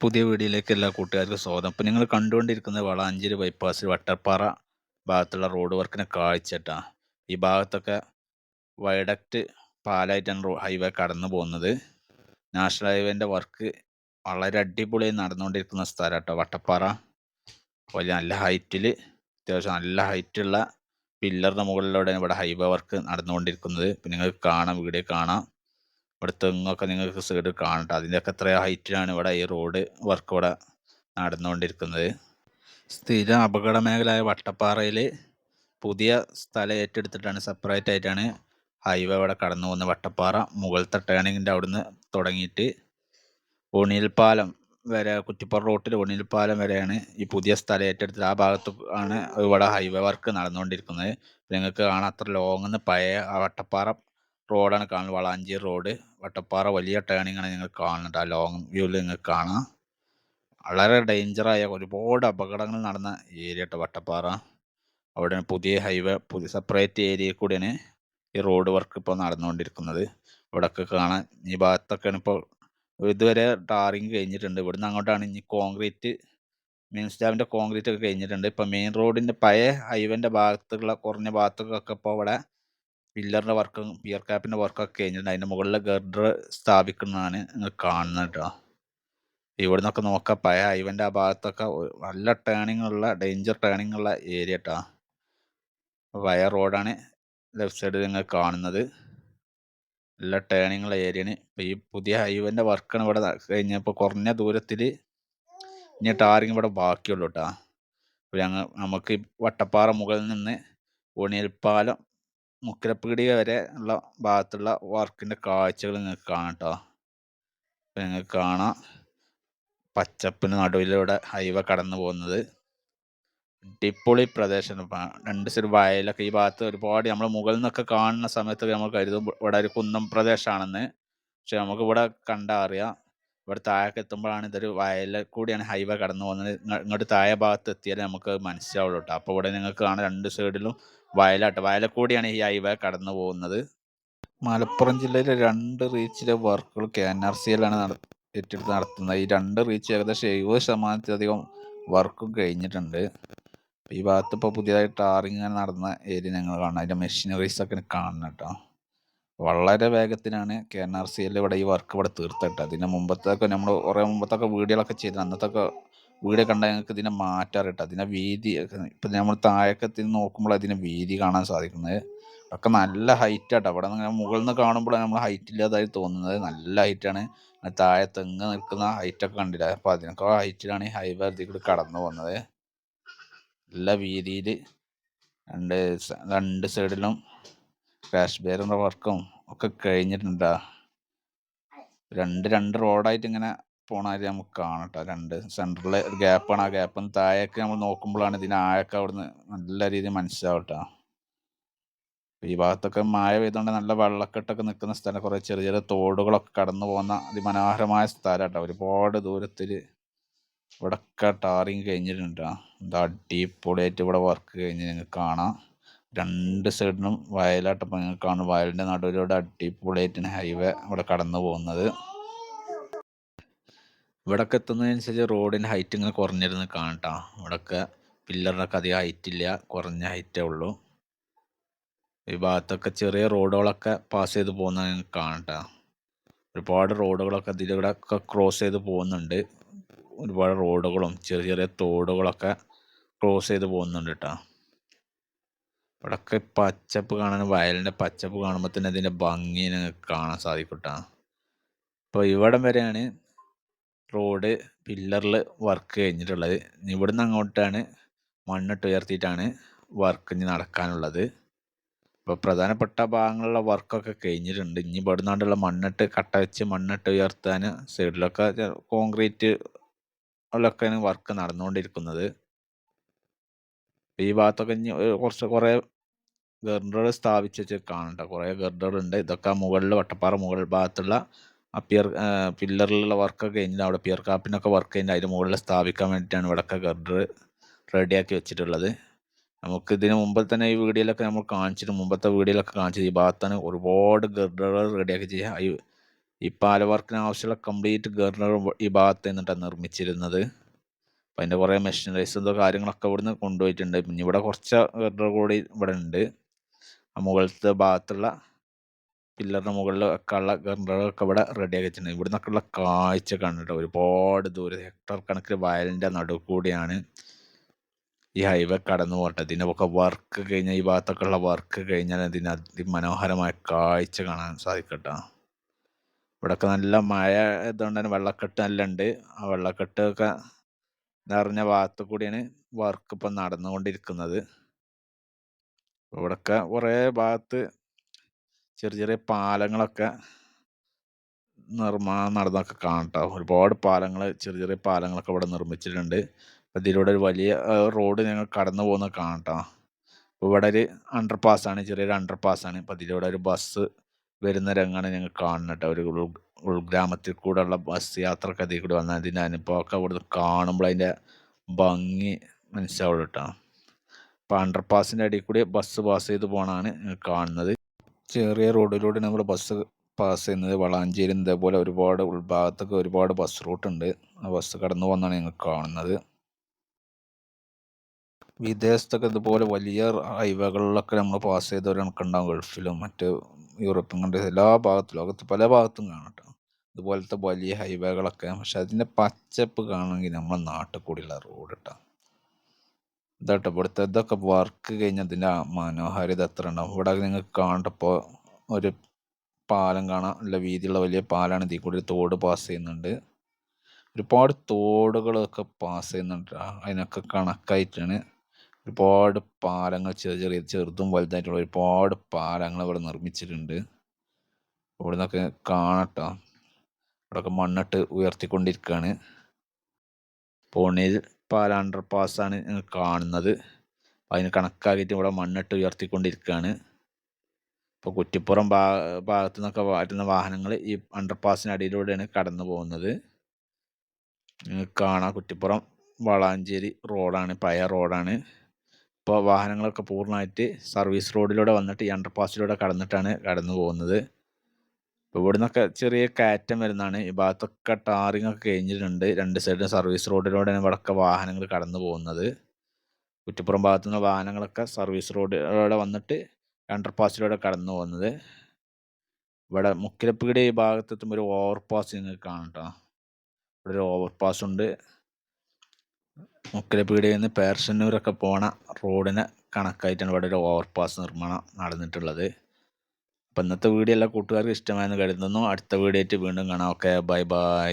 പുതിയ വീഡിയോയിലേക്ക് എല്ലാ കൂട്ടുകാർക്കും സ്വാഗതം. അപ്പോൾ നിങ്ങൾ കണ്ടുകൊണ്ടിരിക്കുന്നത് വളാഞ്ചേരി ബൈപ്പാസ് വട്ടപ്പാറ ഭാഗത്തുള്ള റോഡ് വർക്കിനെ കാഴ്ചട്ടാ. ഈ ഭാഗത്തൊക്കെ വയഡക്റ്റ് പാലായിട്ടാണ് ഹൈവേ കടന്നു പോകുന്നത്. നാഷണൽ ഹൈവേന്റെ വർക്ക് വളരെ അടിപൊളിയായി നടന്നുകൊണ്ടിരിക്കുന്ന സ്ഥലം കേട്ടോ വട്ടപ്പാറ. വലിയ നല്ല ഹൈറ്റിൽ അത്യാവശ്യം നല്ല ഹൈറ്റുള്ള പില്ലറിന്റെ മുകളിലൂടെയാണ് ഇവിടെ ഹൈവേ വർക്ക് നടന്നുകൊണ്ടിരിക്കുന്നത്. ഇപ്പം നിങ്ങൾക്ക് കാണാം വീഡിയോ കാണാം. ഇവിടെ തെങ്ങൊക്കെ നിങ്ങൾക്ക് സൈഡ് കാണട്ടെ. അതിന്റെയൊക്കെ എത്ര ഹൈറ്റിലാണ് ഇവിടെ ഈ റോഡ് വർക്ക് ഇവിടെ നടന്നുകൊണ്ടിരിക്കുന്നത്. സ്ഥിരം അപകട മേഖലയായ വട്ടപ്പാറയിൽ പുതിയ സ്ഥലം ഏറ്റെടുത്തിട്ടാണ് സെപ്പറേറ്റ് ആയിട്ടാണ് ഹൈവേ ഇവിടെ കടന്നു പോകുന്നത്. വട്ടപ്പാറ മുകളത്തെ ടേണിങ്ങിന്റെ അവിടുന്ന് തുടങ്ങിയിട്ട് പാലം വരെ കുറ്റിപ്പുറ റോട്ടിൽ പാലം വരെയാണ് ഈ പുതിയ സ്ഥലം ഏറ്റെടുത്തത് ആ ഭാഗത്ത് ആണ് ഇവിടെ ഹൈവേ വർക്ക് നടന്നുകൊണ്ടിരിക്കുന്നത്. നിങ്ങൾക്ക് കാണാം അത്ര ലോങ്ങ് പഴയ ആ വട്ടപ്പാറ റോഡാണ് കാണുന്നത് വളാഞ്ചേരി റോഡ്. വട്ടപ്പാറ വലിയ ടേണിംഗ് ആണ് നിങ്ങൾ കാണുന്നത്. ആ ലോങ് വ്യൂവിൽ നിങ്ങൾക്ക് കാണാം. വളരെ ഡേഞ്ചറായ ഒരുപാട് അപകടങ്ങൾ നടന്ന ഏരിയ കേട്ടോ വട്ടപ്പാറ. അവിടെ പുതിയ ഹൈവേ പുതിയ സെപ്പറേറ്റ് ഏരിയയിൽ കൂടിയാണ് ഈ റോഡ് വർക്ക് ഇപ്പോൾ നടന്നുകൊണ്ടിരിക്കുന്നത്. ഇവിടെയൊക്കെ കാണാൻ ഈ ഭാഗത്തൊക്കെയാണ് ഇപ്പോൾ ഇതുവരെ ടാറിങ് കഴിഞ്ഞിട്ടുണ്ട്. ഇവിടുന്ന് അങ്ങോട്ടാണ് ഇനി കോൺക്രീറ്റ് മെയിൻ സ്റ്റാബിന്റെ കോൺക്രീറ്റ് ഒക്കെ കഴിഞ്ഞിട്ടുണ്ട്. ഇപ്പോൾ മെയിൻ റോഡിന്റെ പഴയ ഹൈവേന്റെ ഭാഗത്തുള്ള കുറഞ്ഞ ഭാഗത്തൊക്കെ ഇപ്പോൾ ഇവിടെ പില്ലറിന്റെ വർക്കും പിയർ ക്യാപ്പിന്റെ വർക്കൊക്കെ കഴിഞ്ഞിട്ടുണ്ട് അതിന്റെ മുകളിലെ ഗർഡർ സ്ഥാപിക്കുന്നതാണ് നിങ്ങൾ കാണുന്നത് കേട്ടോ ഇവിടെ നിന്നൊക്കെ നോക്കാം. പഴയ ഹൈവന്റെ ആ ഭാഗത്തൊക്കെ നല്ല ടേണിംഗ് ഉള്ള ഡേഞ്ചർ ടേണിംഗ് ഉള്ള ഏരിയ കേട്ടോ പഴയ റോഡാണ് ലെഫ്റ്റ് സൈഡിൽ നിങ്ങൾ കാണുന്നത്. നല്ല ടേണിംഗ് ഉള്ള ഏരിയയാണ് ഈ പുതിയ ഹൈവന്റെ വർക്കാണ് ഇവിടെ കഴിഞ്ഞപ്പോൾ കുറഞ്ഞ ദൂരത്തിൽ ഇനി ടാറിങ് ഇവിടെ ബാക്കിയുള്ളൂ കേട്ടോ ഞങ്ങൾ നമുക്ക് വട്ടപ്പാറ മുകളിൽ നിന്ന് ഒണിയൽപ്പാലം മുക്കലപ്പീടിക വരെ ഉള്ള ഭാഗത്തുള്ള വർക്കിന്റെ കാഴ്ചകൾ നിങ്ങൾക്ക് കാണാം കേട്ടോ നിങ്ങൾക്ക് കാണാം പച്ചപ്പിന് നടുവിലൂടെ ഹൈവ കടന്നു പോകുന്നത്. അടിപൊളി പ്രദേശം. രണ്ട് സൈഡ് വയലൊക്കെ ഈ ഭാഗത്ത് ഒരുപാട് നമ്മൾ മുകളിൽ നിന്നൊക്കെ കാണുന്ന സമയത്ത് നമ്മൾ കരുതും ഇവിടെ ഒരു കുന്നം പ്രദേശമാണെന്ന്. പക്ഷെ നമുക്ക് ഇവിടെ കണ്ടാൽ അറിയാം. ഇവിടെ താഴേക്ക് എത്തുമ്പോഴാണ് ഇതൊരു വയലിൽ കൂടിയാണ് ഹൈവേ കടന്നു പോകുന്നത്. ഇങ്ങോട്ട് താഴെ ഭാഗത്ത് എത്തിയാലേ നമുക്ക് മനസ്സിലാവുള്ളൂ കേട്ടോ. അപ്പോൾ ഇവിടെ നിങ്ങൾക്ക് കാണാം രണ്ട് സൈഡിലും വയലാട്ട്. വയലക്കൂടിയാണ് ഈ ഹൈവേ കടന്നു പോകുന്നത്. മലപ്പുറം ജില്ലയിലെ രണ്ട് റീച്ചിലെ വർക്കുകൾ കെ എൻ ആർ സി എല്ലാണ് ഏറ്റെടുത്ത് നടത്തുന്നത്. ഈ രണ്ട് റീച്ച് ഏകദേശം എഴുപത് ശതമാനത്തിലധികം വർക്കും കഴിഞ്ഞിട്ടുണ്ട്. ഈ ഭാഗത്ത് ഇപ്പോൾ പുതിയതായി ടാറിങ് നടന്ന ഏരിയ ഞങ്ങൾ കാണാം. അതിന്റെ മെഷീനറീസ് ഒക്കെ കാണണം കേട്ടോ. വളരെ വേഗത്തിലാണ് K N R C L ഇവിടെ ഈ വർക്ക് ഇവിടെ തീർത്തിട്ട് അതിന് മുമ്പത്തൊക്കെ നമ്മൾ കുറേ മുമ്പത്തൊക്കെ വീഡിയോകളൊക്കെ ചെയ്ത് അന്നത്തൊക്കെ വീഡിയോ കണ്ടാൽ ഞങ്ങൾക്ക് ഇതിനെ മാറ്റാറിട്ട് അതിനെ വീതി ഇപ്പം നമ്മൾ താഴേക്കത്തി നോക്കുമ്പോൾ അതിന് വീതി കാണാൻ സാധിക്കുന്നത്. ഒക്കെ നല്ല ഹൈറ്റ് ആട്ടോ. അവിടെ നിന്ന് മുകളിൽ നിന്ന് കാണുമ്പോഴാണ് നമ്മൾ ഹൈറ്റ് ഇല്ലാതായി തോന്നുന്നത്. നല്ല ഹൈറ്റാണ് താഴെ തെങ്ങ് നിൽക്കുന്ന ഹൈറ്റൊക്കെ കണ്ടില്ല? അപ്പോൾ അതിനൊക്കെ ഹൈറ്റിലാണ് ഹൈവേ അതിൽ കടന്നു പോകുന്നത്. നല്ല വീതിയിൽ രണ്ട് രണ്ട് സൈഡിലും ക്രാഷ് ബെയറിന്റെ വർക്കും ഒക്കെ കഴിഞ്ഞിട്ടുണ്ട്. രണ്ട് രണ്ട് റോഡായിട്ട് ഇങ്ങനെ പോണാരി നമുക്ക് കാണട്ടോ രണ്ട് സെന്ററിൽ ഒരു ഗ്യാപ്പാണ് ആ ഗ്യാപ്പ് താഴേക്ക് നമ്മൾ നോക്കുമ്പോഴാണ് ഇതിന് ആഴൊക്കെ അവിടുന്ന് നല്ല രീതിയിൽ മനസ്സിലാവട്ടോ ഈ ഭാഗത്തൊക്കെ മായ പെയ്തുകൊണ്ട് നല്ല വെള്ളക്കെട്ടൊക്കെ നിൽക്കുന്ന സ്ഥലം. കുറേ ചെറിയ ചെറിയ തോടുകളൊക്കെ കടന്നു പോകുന്ന അതിമനോഹരമായ സ്ഥലം കേട്ടോ ഒരുപാട് ദൂരത്തിൽ ഇവിടെയൊക്കെ ടാറിങ് കഴിഞ്ഞിട്ടുണ്ട് എന്താ അടിപൊളിയായിട്ട് ഇവിടെ വർക്ക് കഴിഞ്ഞ് നിങ്ങൾക്ക് കാണാം. രണ്ട് സൈഡിലും വയലാട്ടപ്പോൾ നിങ്ങൾക്ക് കാണും. വയലിന്റെ നടുവിലൂടെ അടിപൊളിയായിട്ടാണ് ഹൈവേ അവിടെ കടന്നു പോകുന്നത്. ഇവിടൊക്കെ എത്തുന്നതിനനുസരിച്ച് റോഡിന്റെ ഹൈറ്റ് ഇങ്ങനെ കുറഞ്ഞിരുന്ന് കാണട്ടോ. ഇവിടൊക്കെ പില്ലറിനൊക്കെ അധികം ഹൈറ്റ് ഇല്ല കുറഞ്ഞ ഹൈറ്റേ ഉള്ളൂ. ഈ ഭാഗത്തൊക്കെ ചെറിയ റോഡുകളൊക്കെ പാസ് ചെയ്ത് പോകുന്ന കാണട്ടാ. ഒരുപാട് റോഡുകളൊക്കെ ഇതിലൂടെ ഒക്കെ ക്രോസ് ചെയ്ത് പോകുന്നുണ്ട്. ഒരുപാട് റോഡുകളും ചെറിയ ചെറിയ തോടുകളൊക്കെ ക്രോസ് ചെയ്ത് പോകുന്നുണ്ട് കേട്ടോ. ഇവിടൊക്കെ പച്ചപ്പ് കാണാൻ വയലിന്റെ പച്ചപ്പ് കാണുമ്പോൾ തന്നെ അതിന്റെ ഭംഗി കാണാൻ സാധിക്കും കേട്ടോ ഇപ്പോൾ ഇവിടം വരെയാണ് റോഡ് പില്ലറിൽ വർക്ക് കഴിഞ്ഞിട്ടുള്ളത്. ഇവിടുന്ന് അങ്ങോട്ടാണ് മണ്ണിട്ട് ഉയർത്തിയിട്ടാണ് വർക്ക് ഇനി നടക്കാനുള്ളത്. ഇപ്പോൾ പ്രധാനപ്പെട്ട ഭാഗങ്ങളിലുള്ള വർക്കൊക്കെ കഴിഞ്ഞിട്ടുണ്ട്. ഇനി ഇവിടുന്നാണ്ടുള്ള മണ്ണിട്ട് കട്ട വെച്ച് മണ്ണിട്ട് ഉയർത്താൻ സൈഡിലൊക്കെ കോൺക്രീറ്റ് ൊക്കെയാണ് വർക്ക് നടന്നുകൊണ്ടിരിക്കുന്നത്. ഈ ഭാഗത്തൊക്കെ ഇനി കുറച്ച് കുറേ ഗർഡർ സ്ഥാപിച്ച് വെച്ച് കാണണ്ട കുറേ ഉണ്ട് ഇതൊക്കെ മുകളിൽ വട്ടപ്പാറ മുകൾ ഭാഗത്തുള്ള ആ പിയർ പില്ലറിലുള്ള വർക്കൊക്കെ കഴിഞ്ഞിട്ട് അവിടെ പിയർ കാപ്പിനൊക്കെ വർക്ക് കഴിഞ്ഞിട്ട് അതിന് മുകളിൽ സ്ഥാപിക്കാൻ വേണ്ടിയിട്ടാണ് ഇവിടെയൊക്കെ ഗർഡർ റെഡിയാക്കി വെച്ചിട്ടുള്ളത്. നമുക്ക് ഇതിന് മുമ്പ് തന്നെ ഈ വീഡിയോയിലൊക്കെ നമ്മൾ കാണിച്ചിട്ട് മുമ്പത്തെ വീഡിയോയിലൊക്കെ കാണിച്ചത് ഈ ഭാഗത്താണ് ഒരുപാട് ഗർഡറുകൾ റെഡിയാക്കി ചെയ്യുക ഈ പാല വർക്കിന് ആവശ്യമുള്ള കംപ്ലീറ്റ് ഗർഡർ ഈ ഭാഗത്ത് നിന്നിട്ടാണ് നിർമ്മിച്ചിരുന്നത്. അപ്പം അതിന്റെ കുറേ മെഷീനറീസ് എന്തോ കാര്യങ്ങളൊക്കെ ഇവിടുന്ന് കൊണ്ടുപോയിട്ടുണ്ട്. പിന്നെ ഇവിടെ കുറച്ച് ഗർഡർ കൂടി ഇവിടെ ഉണ്ട് മുകളിലത്തെ ഭാഗത്തുള്ള പില്ലറിന് മുകളിൽ ഒക്കെയുള്ള ഉള്ള ഗർണറുകളൊക്കെ ഇവിടെ റെഡി ആക്കി വെച്ചിട്ടുണ്ട് ഇവിടെ നിന്നൊക്കെയുള്ള കാഴ്ച കണ്ടിട്ട് ഒരുപാട് ദൂരം ഹെക്ടർ കണക്കിന് വയലിന്റെ നടുവ് കൂടിയാണ് ഈ ഹൈവേ കടന്നു പോകട്ടെ. ഇതിനൊക്കെ വർക്ക് കഴിഞ്ഞാൽ ഈ ഭാഗത്തൊക്കെ ഉള്ള വർക്ക് കഴിഞ്ഞാൽ ഇതിന് അതിമനോഹരമായ കാഴ്ച കാണാൻ സാധിക്കട്ടോ ഇവിടെയൊക്കെ നല്ല മഴ ഇതുകൊണ്ട് തന്നെ വെള്ളക്കെട്ട് നല്ല ഉണ്ട് ആ വെള്ളക്കെട്ട് ഒക്കെ നിറഞ്ഞ ഭാഗത്തു കൂടിയാണ് വർക്ക് ഇപ്പം നടന്നുകൊണ്ടിരിക്കുന്നത്. ഇവിടെയൊക്കെ കുറേ ഭാഗത്ത് ചെറിയ ചെറിയ പാലങ്ങളൊക്കെ നിർമ്മാണം നടന്നൊക്കെ കാണട്ടോ. ഒരുപാട് പാലങ്ങൾ ചെറിയ ചെറിയ പാലങ്ങളൊക്കെ ഇവിടെ നിർമ്മിച്ചിട്ടുണ്ട്. അതിലൂടെ ഒരു വലിയ റോഡ് ഞങ്ങൾ കടന്നു പോകുന്നത് കാണട്ടോ. ഇവിടെ ഒരു അണ്ടർ പാസ്സാണ് ചെറിയൊരു അണ്ടർ പാസ്സാണ് അപ്പം ഇതിലൂടെ ഒരു ബസ് വരുന്ന രംഗമാണ് ഞങ്ങൾ കാണുന്നത് ഒരു ഉൾ ഉൾഗ്രാമത്തിൽ കൂടെയുള്ള ബസ് യാത്രയ്ക്ക് അതിൽ കൂടി വന്നാൽ അതിന്റെ അനുഭവമൊക്കെ ഇവിടുന്ന് കാണുമ്പോൾ അതിന്റെ ഭംഗി മനസ്സിലാവുള്ളൂ കേട്ടോ. അപ്പോൾ അണ്ടർ പാസിന്റെ അടിയിൽ കൂടി ബസ് പാസ് ചെയ്ത് പോകണമാണ് കാണുന്നത്. ചെറിയ റോഡിലൂടെ നമ്മൾ ബസ് പാസ് ചെയ്യുന്നത് വളാഞ്ചേരി ഇതേപോലെ ഒരുപാട് ഉൾഭാഗത്തൊക്കെ ഒരുപാട് ബസ് റൂട്ടുണ്ട് ആ ബസ് കടന്നു പോകുന്നതാണ് ഞങ്ങൾ കാണുന്നത്. വിദേശത്തൊക്കെ ഇതുപോലെ വലിയ ഹൈവേകളിലൊക്കെ നമ്മൾ പാസ് ചെയ്തവർ കണക്കുണ്ടാവും ഗൾഫിലും മറ്റ് യൂറോപ്യൻ കൺട്രീസ് എല്ലാ ഭാഗത്തും ലോകത്ത് പല ഭാഗത്തും കാണാം കേട്ടോ ഇതുപോലത്തെ വലിയ ഹൈവേകളൊക്കെ പക്ഷെ അതിന്റെ പച്ചപ്പ് കാണണമെങ്കിൽ നമ്മുടെ നാട്ടിൽ കൂടിയുള്ള റോഡ് കേട്ടോ ഇതാട്ടോ. ഇവിടുത്തെ ഇതൊക്കെ വർക്ക് കഴിഞ്ഞാൽ അതിന്റെ മനോഹാരിത എത്ര ഉണ്ടാവും. ഇവിടെ നിങ്ങൾക്ക് കാണട്ടപ്പോൾ ഒരു പാലം കാണാം ഉള്ള വീതിയുള്ള വലിയ പാലാണ് ഇതിൽ കൂടി ഒരു തോട് പാസ് ചെയ്യുന്നുണ്ട്. ഒരുപാട് തോടുകളൊക്കെ പാസ് ചെയ്യുന്നുണ്ട്. അതിനൊക്കെ കണക്കായിട്ടാണ്. ഒരുപാട് പാലങ്ങൾ ചെറിയ ചെറിയ ചെറുതും വലുതായിട്ടുള്ള ഒരുപാട് പാലങ്ങൾ ഇവിടെ നിർമ്മിച്ചിട്ടുണ്ട്. ഇവിടെ നിന്നൊക്കെ കാണട്ടോ. ഇവിടെയൊക്കെ മണ്ണിട്ട് ഉയർത്തിക്കൊണ്ടിരിക്കുകയാണ് പോണിയിൽ പാല അണ്ടർ പാസ്സാണ് കാണുന്നത്. അതിന് കണക്കാക്കിയിട്ട് ഇവിടെ മണ്ണിട്ട് ഉയർത്തിക്കൊണ്ടിരിക്കുകയാണ് ഇപ്പോൾ കുറ്റിപ്പുറം ഭാ ഭാഗത്തു നിന്നൊക്കെ വരുന്ന വാഹനങ്ങൾ ഈ അണ്ടർ പാസിന് അടിയിലൂടെയാണ് കടന്നു പോകുന്നത്. കാണാം കുറ്റിപ്പുറം വളാഞ്ചേരി റോഡാണ് പഴയ റോഡാണ്. ഇപ്പോൾ വാഹനങ്ങളൊക്കെ പൂർണമായിട്ട് സർവീസ് റോഡിലൂടെ വന്നിട്ട് ഈ അണ്ടർ പാസിലൂടെ കടന്നിട്ടാണ് കടന്നു പോകുന്നത്. ഇപ്പോൾ ഇവിടെ ചെറിയ കയറ്റം വരുന്നതാണ്. ഈ ഭാഗത്തൊക്കെ ടാറിങ് ഒക്കെ കഴിഞ്ഞിട്ടുണ്ട്. രണ്ട് സൈഡിലും സർവീസ് റോഡിലൂടെയാണ് ഇവിടെയൊക്കെ വാഹനങ്ങൾ കടന്നു പോകുന്നത്. കുറ്റിപ്പുറം ഭാഗത്തു നിന്ന് വാഹനങ്ങളൊക്കെ സർവീസ് റോഡിലൂടെ വന്നിട്ട് അണ്ടർ പാസിലൂടെ കടന്നു പോകുന്നത്. ഇവിടെ മുക്കിലപ്പീടി ഈ ഭാഗത്തെത്തുമ്പോൾ ഒരു ഓവർപാസ് നിങ്ങൾക്ക് കാണാം കേട്ടോ ഇവിടെ ഒരു ഓവർപാസ് ഉണ്ട്. മുക്കിലപ്പീടിയിൽ നിന്ന് പേർഷന്നൂരൊക്കെ പോണ റോഡിന് കണക്കായിട്ടാണ് ഇവിടെ ഒരു ഓവർപാസ് നിർമ്മാണം നടന്നിട്ടുള്ളത്. അപ്പം ഇന്നത്തെ വീഡിയോ എല്ലാ കൂട്ടുകാർക്കും ഇഷ്ടമായെന്ന് കരുതുന്നു. അടുത്ത വീഡിയോ ആയിട്ട് വീണ്ടും കാണാം. Okay bye bye.